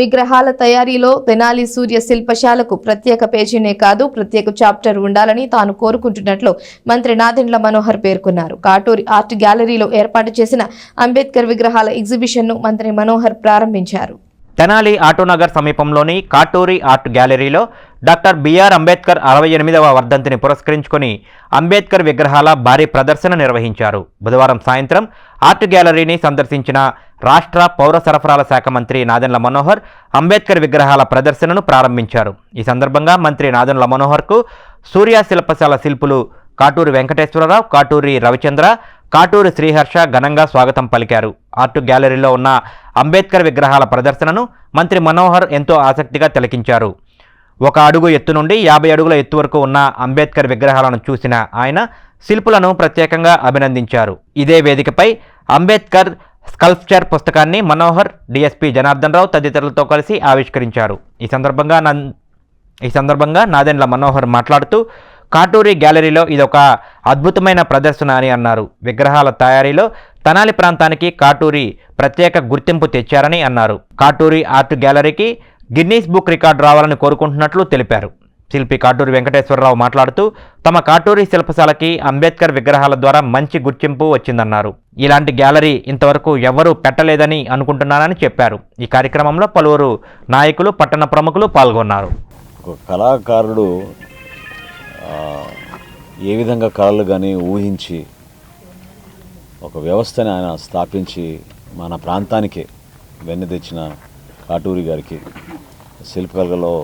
విగ్రహాల తయారీలో తెనాలి సూర్య శిల్పశాలకు ప్రత్యేక పేజీనే కాదు ప్రత్యేక చాప్టర్ ఉండాలని తాను కోరుకుంటున్నట్లు మంత్రి నాదెండ్ల మనోహర్ పేర్కొన్నారు. కాటూరి ఆర్ట్ గ్యాలరీలో ఏర్పాటు చేసిన అంబేద్కర్ విగ్రహాల ఎగ్జిబిషన్ను మంత్రి మనోహర్ ప్రారంభించారు. తెనాలి ఆటోనగర్ సమీపంలోని కాటూరి ఆర్ట్ గ్యాలరీలో డాక్టర్ బిఆర్ అంబేద్కర్ అరవై ఎనిమిదవ వర్ధంతిని పురస్కరించుకొని అంబేద్కర్ విగ్రహాల భారీ ప్రదర్శన నిర్వహించారు. బుధవారం సాయంత్రం ఆర్ట్ గ్యాలరీని సందర్శించిన రాష్ట్ర పౌర సరఫరాల శాఖ మంత్రి నాదెండ్ల మనోహర్ అంబేద్కర్ విగ్రహాల ప్రదర్శనను ప్రారంభించారు. ఈ సందర్భంగా మంత్రి నాదెండ్ల మనోహర్కు సూర్య శిల్పశాల శిల్పులు కాటూరి వెంకటేశ్వరరావు కాటూరి రవిచంద్ర కాటూరి శ్రీహర్ష ఘనంగా స్వాగతం పలికారు. ఆర్ట్ గ్యాలరీలో ఉన్న అంబేద్కర్ విగ్రహాల ప్రదర్శనను మంత్రి మనోహర్ ఎంతో ఆసక్తిగా తిలకించారు. ఒక అడుగు ఎత్తు నుండి యాభై అడుగుల ఎత్తు వరకు ఉన్న అంబేద్కర్ విగ్రహాలను చూసిన ఆయన శిల్పులను ప్రత్యేకంగా అభినందించారు. ఇదే వేదికపై అంబేద్కర్ స్కల్ప్చర్ పుస్తకాన్ని మనోహర్ డిఎస్పీ జనార్దన్ రావు తదితరులతో కలిసి ఆవిష్కరించారు. ఈ సందర్భంగా నన్ ఈ సందర్భంగా నాదెండ్ల మనోహర్ మాట్లాడుతూ కాటూరి గ్యాలరీలో ఇదొక అద్భుతమైన ప్రదర్శన అని అన్నారు. విగ్రహాల తయారీలో తనాలి ప్రాంతానికి కాటూరి ప్రత్యేక గుర్తింపు తెచ్చారని అన్నారు. కాటూరి ఆర్ట్ గ్యాలరీకి గిన్నీస్ బుక్ రికార్డు రావాలని కోరుకుంటున్నట్లు తెలిపారు. శిల్పి కాటూరి వెంకటేశ్వరరావు మాట్లాడుతూ తమ కాటూరి శిల్పశాలకి అంబేద్కర్ విగ్రహాల ద్వారా మంచి గుర్తింపు వచ్చిందన్నారు. ఇలాంటి గ్యాలరీ ఇంతవరకు ఎవరూ పెట్టలేదని అనుకుంటున్నానని చెప్పారు. ఈ కార్యక్రమంలో పలువురు నాయకులు పట్టణ ప్రముఖులు పాల్గొన్నారు. ఒక కళాకారుడు ఏ విధంగా కళలు కానీ ఊహించి ఒక వ్యవస్థని ఆయన స్థాపించి మన ప్రాంతానికే వెన్ను తెచ్చిన కాటూరి గారికి శిల్పకళలో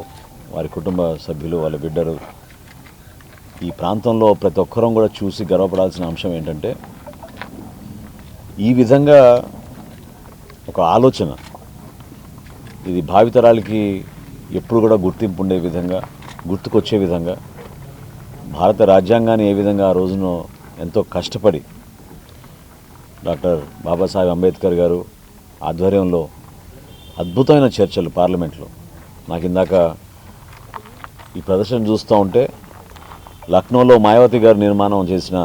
వారి కుటుంబ సభ్యులు వాళ్ళ బిడ్డలు ఈ ప్రాంతంలో ప్రతి ఒక్కరం కూడా చూసి గర్వపడాల్సిన అంశం ఏంటంటే ఈ విధంగా ఒక ఆలోచన. ఇది భావితరాలకి ఎప్పుడు కూడా గుర్తింపు ఉండే విధంగా గుర్తుకొచ్చే విధంగా భారత రాజ్యాంగాన్ని ఏ విధంగా ఆ రోజున ఎంతో కష్టపడి డాక్టర్ బాబాసాహెబ్ అంబేద్కర్ గారు ఆధ్వర్యంలో అద్భుతమైన చర్చలు పార్లమెంట్లో. నాకు ఇందాక ఈ ప్రదర్శన చూస్తూ ఉంటే లక్నోలో మాయావతి గారు నిర్మాణం చేసిన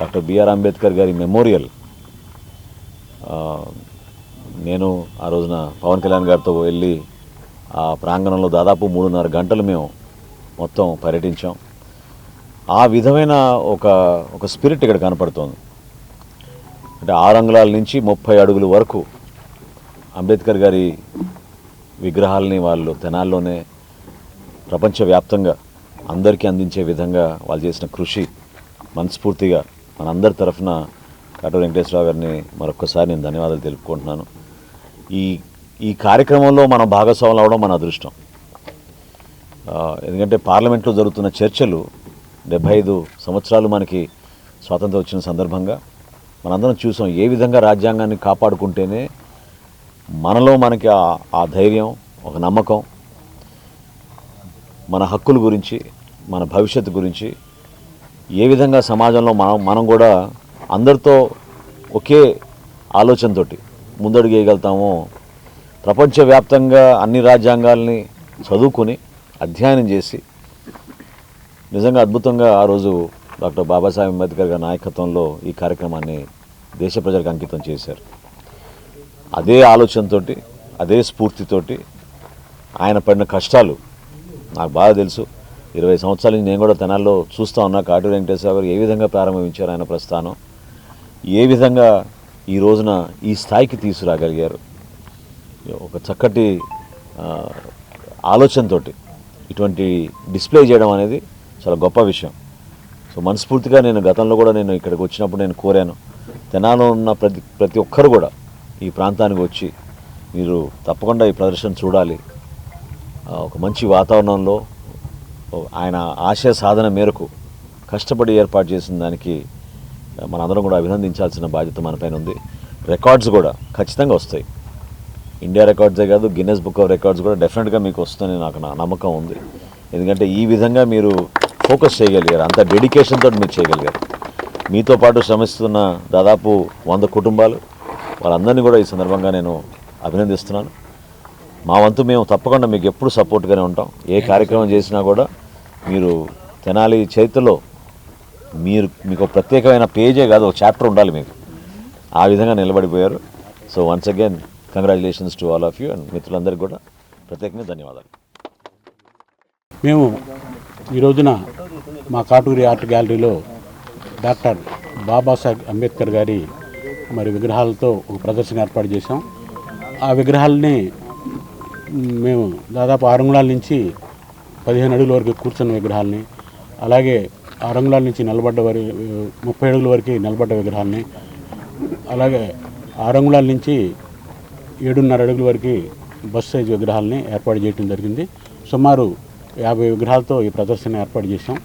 డాక్టర్ బిఆర్ అంబేద్కర్ గారి మెమోరియల్ నేను ఆ రోజున పవన్ కళ్యాణ్ గారితో వెళ్ళి ఆ ప్రాంగణంలో దాదాపు మూడున్నర గంటలు మేము మొత్తం పర్యటించాం. ఆ విధమైన ఒక ఒక స్పిరిట్ ఇక్కడ కనపడుతోంది. అంటే ఆరు అంగుళాల నుంచి ముప్పై అడుగుల వరకు అంబేద్కర్ గారి విగ్రహాలని వాళ్ళు తెనాల్లోనే ప్రపంచవ్యాప్తంగా అందరికీ అందించే విధంగా వాళ్ళు చేసిన కృషి మనస్ఫూర్తిగా మనందరి తరఫున కాటూరు వెంకటేశ్వరరావు గారిని మరొక్కసారి నేను ధన్యవాదాలు తెలుపుకుంటున్నాను. ఈ ఈ కార్యక్రమంలో మనం భాగస్వాములు అవడం మన అదృష్టం. ఎందుకంటే పార్లమెంట్లో జరుగుతున్న చర్చలు డెబ్బై ఐదు సంవత్సరాలు మనకి స్వాతంత్రం వచ్చిన సందర్భంగా మనందరం చూసాం ఏ విధంగా రాజ్యాంగాన్ని కాపాడుకుంటేనే మనలో మనకి ఆ- ఆ ధైర్యం ఒక నమ్మకం మన హక్కుల గురించి మన భవిష్యత్తు గురించి ఏ విధంగా సమాజంలో మనం మనం కూడా అందరితో ఒకే ఆలోచనతోటి ముందడుగు వేయగలుగుతామో ప్రపంచవ్యాప్తంగా అన్ని రాజ్యాంగాల్ని చదువుకుని అధ్యయనం చేసి నిజంగా అద్భుతంగా ఆ రోజు డాక్టర్ బాబాసాహెబ్ అంబేద్కర్ గారి నాయకత్వంలో ఈ కార్యక్రమాన్ని దేశ ప్రజలకు అంకితం చేశారు. అదే ఆలోచనతోటి అదే స్ఫూర్తితోటి ఆయన పడిన కష్టాలు నాకు బాగా తెలుసు. ఇరవై సంవత్సరాల నుంచి నేను కూడా తెనాల్లో చూస్తూ ఉన్నా. కాటూరు వెంకటేశ్వర గారు ఏ విధంగా ప్రారంభించారు ఆయన ప్రస్థానం? ఏ విధంగా ఈ రోజున ఈ స్థాయికి తీసుకురాగలిగారు? ఒక చక్కటి ఆలోచనతోటి ఇటువంటి డిస్ప్లే చేయడం అనేది చాలా గొప్ప విషయం. సో మనస్ఫూర్తిగా నేను గతంలో కూడా నేను ఇక్కడికి వచ్చినప్పుడు నేను కోరాను. తెనాలో ఉన్న ప్రతి ప్రతి ఒక్కరు కూడా ఈ ప్రాంతానికి వచ్చి మీరు తప్పకుండా ఈ ప్రదర్శన చూడాలి. ఒక మంచి వాతావరణంలో ఆయన ఆశయ సాధన మేరకు కష్టపడి ఏర్పాటు చేసిన దానికి మనందరం కూడా అభినందించాల్సిన బాధ్యత మనపైన ఉంది. రికార్డ్స్ కూడా ఖచ్చితంగా వస్తాయి. ఇండియా రికార్డ్సే కాదు గిన్నెస్ బుక్ ఆఫ్ రికార్డ్స్ కూడా డెఫినెట్గా మీకు వస్తుందని నాకు నా నమ్మకం ఉంది. ఎందుకంటే ఈ విధంగా మీరు ఫోకస్ చేయగలిగారు అంత డెడికేషన్ తోటి మీరు చేయగలిగారు. మీతో పాటు శ్రమిస్తున్న దాదాపు వంద కుటుంబాలు వాళ్ళందరినీ కూడా ఈ సందర్భంగా నేను అభినందిస్తున్నాను. మా వంతు మేము తప్పకుండా మీకు ఎప్పుడు సపోర్ట్గానే ఉంటాం. ఏ కార్యక్రమం చేసినా కూడా మీరు తెనాలి చరిత్రలో మీరు మీకు ప్రత్యేకమైన పేజే కాదు ఒక చాప్టర్ ఉండాలి మీకు. ఆ విధంగా నిలబడిపోయారు. So once again congratulations to all of you and మిత్రులందరికీ కూడా ప్రత్యేకంగా ధన్యవాదాలు. మేము ఈ రోజున మా కాటూరి ఆర్ట్ గ్యాలరీలో డాక్టర్ బాబాసాహెబ్ అంబేద్కర్ గారి మరి విగ్రహాలతో ఒక ప్రదర్శన ఏర్పాటు చేశాం. ఆ విగ్రహాలని మేము దాదాపు ఆరు అంగుళాల నుంచి పదిహేను అడుగుల వరకు కూర్చున్న విగ్రహాలని అలాగే ఆరు అంగుళాల నుంచి నిలబడ్డ వరకు ముప్పై అడుగుల వరకు నిలబడ్డ విగ్రహాలని అలాగే ఆరు అంగుళాల నుంచి ఏడున్నర అడుగుల వరకు బస్ సైజ్ విగ్రహాలని ఏర్పాటు చేయడం జరిగింది. సుమారు యాభై విగ్రహాలతో ఈ ప్రదర్శన ఏర్పాటు చేశాం.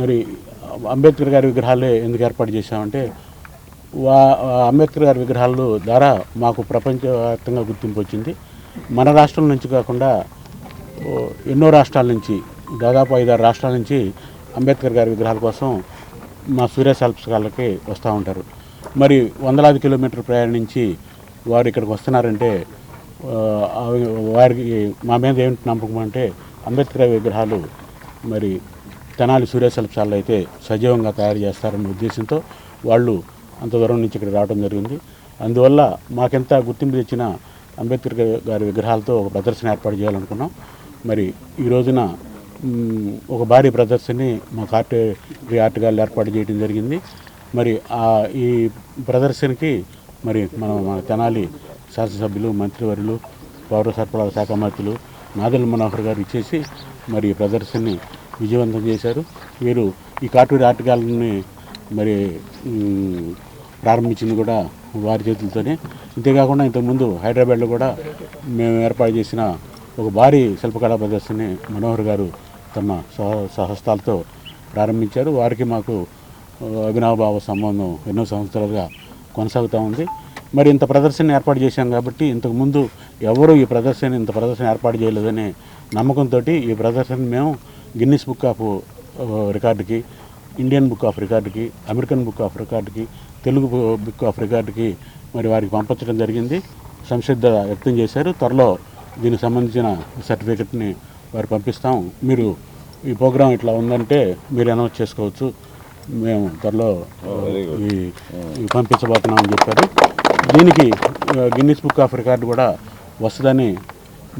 మరి అంబేద్కర్ గారి విగ్రహాలే ఎందుకు ఏర్పాటు చేశామంటే వా అంబేద్కర్ గారి విగ్రహాలు ద్వారా మాకు ప్రపంచవ్యాప్తంగా గుర్తింపు వచ్చింది. మన రాష్ట్రం నుంచి కాకుండా ఎన్నో రాష్ట్రాల నుంచి దాదాపు ఐదారు రాష్ట్రాల నుంచి అంబేద్కర్ గారి విగ్రహాల కోసం మా సూర్య శిల్పశాలకి వస్తూ ఉంటారు. మరి వందలాది కిలోమీటర్ ప్రయాణించి వారు ఇక్కడికి వస్తున్నారంటే వారికి మా మీద ఏమిటి నమ్మకం అంటే అంబేద్కర్ విగ్రహాలు మరి తెనాలి సూర్య అయితే సజీవంగా తయారు చేస్తారనే ఉద్దేశంతో వాళ్ళు అంత దూరం నుంచి ఇక్కడ రావడం జరిగింది. అందువల్ల మాకెంత గుర్తింపు తెచ్చిన అంబేద్కర్ గారి విగ్రహాలతో ఒక ప్రదర్శన ఏర్పాటు చేయాలనుకున్నాం. మరి ఈ రోజున ఒక భారీ ప్రదర్శనని మా ఆర్ట్ ఆర్ట్ గారు ఏర్పాటు చేయడం జరిగింది. మరి ఆ ఈ ప్రదర్శనకి మరి మన మన తెనాలి శాసనసభ్యులు మంత్రివర్యులు పౌర సరఫరాల శాఖ మంత్రులు నాదల్ మనోహర్ గారు ఇచ్చేసి మరి ప్రదర్శనని విజయవంతం చేశారు. వీరు ఈ కాటూరి ఆర్ట్ గ్యాలరీని మరి ప్రారంభించింది కూడా వారి చేతులతోనే. ఇంతేకాకుండా ఇంతకుముందు హైదరాబాద్లో కూడా మేము ఏర్పాటు చేసిన ఒక భారీ శిల్పకళా ప్రదర్శనని మనోహర్ గారు తమ సహ సహస్తాలతో ప్రారంభించారు. వారికి మాకు అభినవభావ సంబంధం ఎన్నో సంవత్సరాలుగా కొనసాగుతూ ఉంది. మరి ఇంత ప్రదర్శన ఏర్పాటు చేశాం కాబట్టి ఇంతకుముందు ఎవరు ఈ ప్రదర్శన ఇంత ప్రదర్శన ఏర్పాటు చేయలేదనే నమ్మకంతో ఈ ప్రదర్శన మేము గిన్నిస్ బుక్ ఆఫ్ రికార్డుకి ఇండియన్ బుక్ ఆఫ్ రికార్డుకి అమెరికన్ బుక్ ఆఫ్ రికార్డుకి తెలుగు బుక్ ఆఫ్ రికార్డుకి మరి వారికి పంపించడం జరిగింది. సంసిద్ధ వ్యక్తం చేశారు. త్వరలో దీనికి సంబంధించిన సర్టిఫికెట్ని వారు పంపిస్తాం. మీరు ఈ ప్రోగ్రాం ఇట్లా ఉందంటే మీరు అనౌన్స్ చేసుకోవచ్చు. మేము త్వరలో ఈ ఈ పంపించబోతున్నామని చెప్పారు. దీనికి గిన్నిస్ బుక్ ఆఫ్ రికార్డు కూడా వస్తుందని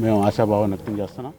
మేము ఆశాభావం వ్యక్తం చేస్తున్నాం.